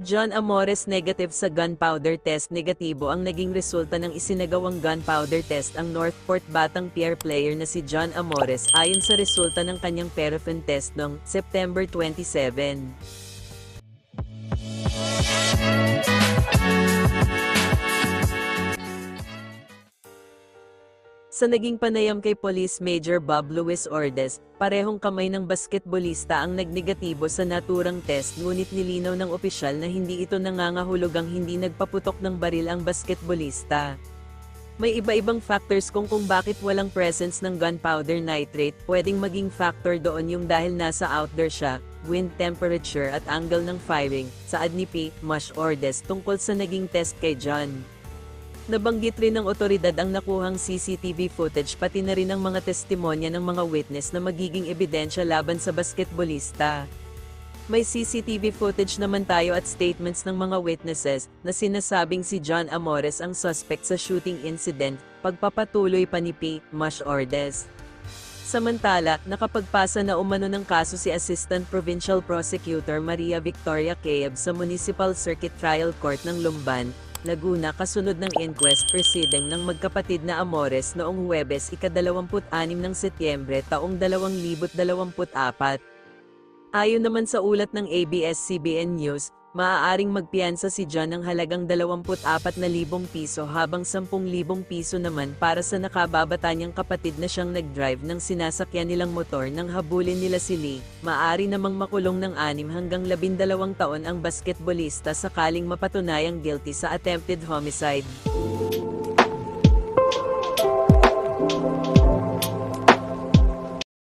John Amores negative sa gunpowder test negatibo ang naging resulta ng isinagawang gunpowder test ang Northport Batang Pier player na si John Amores ayon sa resulta ng kanyang paraffin test noong September 27. Sa naging panayam kay Police Major Bob Luis Ordes, parehong kamay ng basketbolista ang nagnegatibo sa naturang test ngunit nilinaw ng opisyal na hindi ito nangangahulugang hindi nagpaputok ng baril ang basketbolista. May iba-ibang factors kung kung bakit walang presence ng gunpowder nitrate, pwedeng maging factor doon yung dahil nasa outdoor siya, wind temperature at angle ng firing, saad ni P. Mush Ordes tungkol sa naging test kay John. Nabanggit rin ng otoridad ang nakuhang CCTV footage pati na rin ang mga testimonya ng mga witness na magiging ebidensya laban sa basketbolista. May CCTV footage naman tayo at statements ng mga witnesses na sinasabing si John Amores ang suspect sa shooting incident, pagpapatuloy pa ni P. Mush Ordes. Samantala, nakapagpasa na umano ng kaso si Assistant Provincial Prosecutor Maria Victoria Caeb sa Municipal Circuit Trial Court ng Lumban, Laguna kasunod ng inquest proceeding ng magkapatid na Amores noong Huwebes ika-26 ng Setyembre taong 2024. Ayon naman sa ulat ng ABS-CBN News, maaaring magpiyansa si John ng halagang 24,000 piso habang 10,000 piso naman para sa nakababata niyang kapatid na siyang nag-drive ng sinasakyan nilang motor nang habulin nila si Lee. Maari namang makulong ng 6 hanggang 12 taon ang basketbolista sakaling mapatunayang guilty sa attempted homicide.